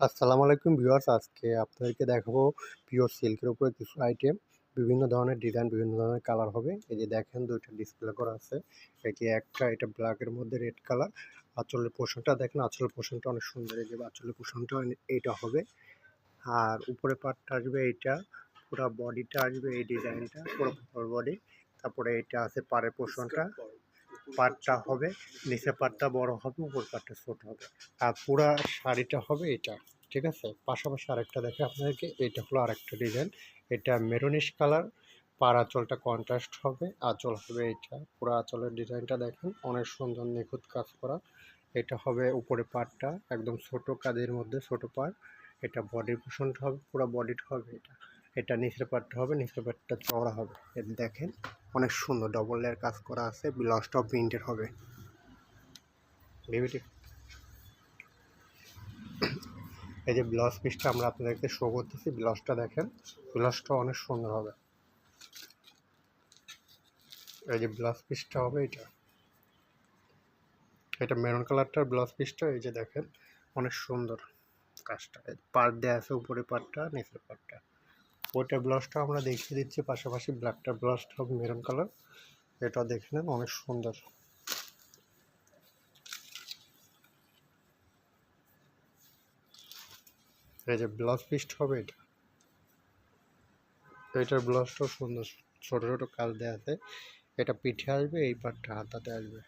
আসসালামু আলাইকুম ভিউয়ার্স। আজকে আপনাদেরকে দেখাবো পিওর সিল্কের উপরে কিছু আইটেম বিভিন্ন ধরনের ডিজাইন বিভিন্ন ধরনের কালার হবে। এই যে দেখেন, দুইটা ডিসপ্লে করা আছে। এটি একটা, এটা ব্ল্যাকের মধ্যে রেড কালার আঁচলের পোষণটা দেখেন, আঁচলের পোষণটা অনেক সুন্দর। এই যে আঁচলের পোষণটা এইটা হবে। আর উপরে পাটটা আসবে এইটা। পুরো বডিটা আসবে এই ডিজাইনটা পুরো বডি তারপরে এটা আছে পাড়ের পোষণটা পাটটা হবে, নিচের পাটটা বড় হবে, উপর পাটটা ছোট হবে। আর পুরা শাড়িটা হবে এটা, ঠিক আছে? পাশাপাশি আরেকটা দেখে আপনাদেরকে, এটা হলো আরেকটা ডিজাইন এটা মেরুনিশ কালার পার আঁচলটা কন্ট্রাস্ট হবে, আঁচল হবে এটা। পুরো আঁচলের ডিজাইনটা দেখেন, অনেক সুন্দর নিখুঁত কাজ করা। এটা হবে উপরে পাটটা, একদম ছোট কাজের মধ্যে, ছোট পাট এটা বডি পোষণটা হবে, পুরো বডিটা হবে এটা। এটা নিচের পাটটা হবে, নিচের পাটটা চওড়া হবে। দেখেন অনেক সুন্দর ডবল লেয়ার কাজ করা আছে ব্লাউজটাও প্রিন্টের হবে। বিউটি এই যে ব্লাউজ পিসটা আমরা আপনাদেরকে শো করতেছি ব্লাউজটা দেখেন ব্লাউজটা অনেক সুন্দর হবে। এই যে ব্লাউজ পিসটা হবে এটা। এটা মেরুন কালারটার ব্লাউজ পিসটা এই যে দেখেন, অনেক সুন্দর কাজটা। পার্ট দেওয়া আছে উপরে পার্টটা নিচের পার্টটা ওইটা ব্লাউজটা আমরা দেখিয়ে দিচ্ছি, পাশাপাশি ব্ল্যাকটার ব্লাউজটা হবে মেরুন কালার এটা দেখে নেন, অনেক সুন্দর। এই যে ব্লাউজ পিসটা হবে এটা। এটার ব্লাউজটাও সুন্দর, ছোটো ছোটো কাজ দেওয়া আছে এটা পিঠে আসবে, এই পাটটা হাতাতে আসবে।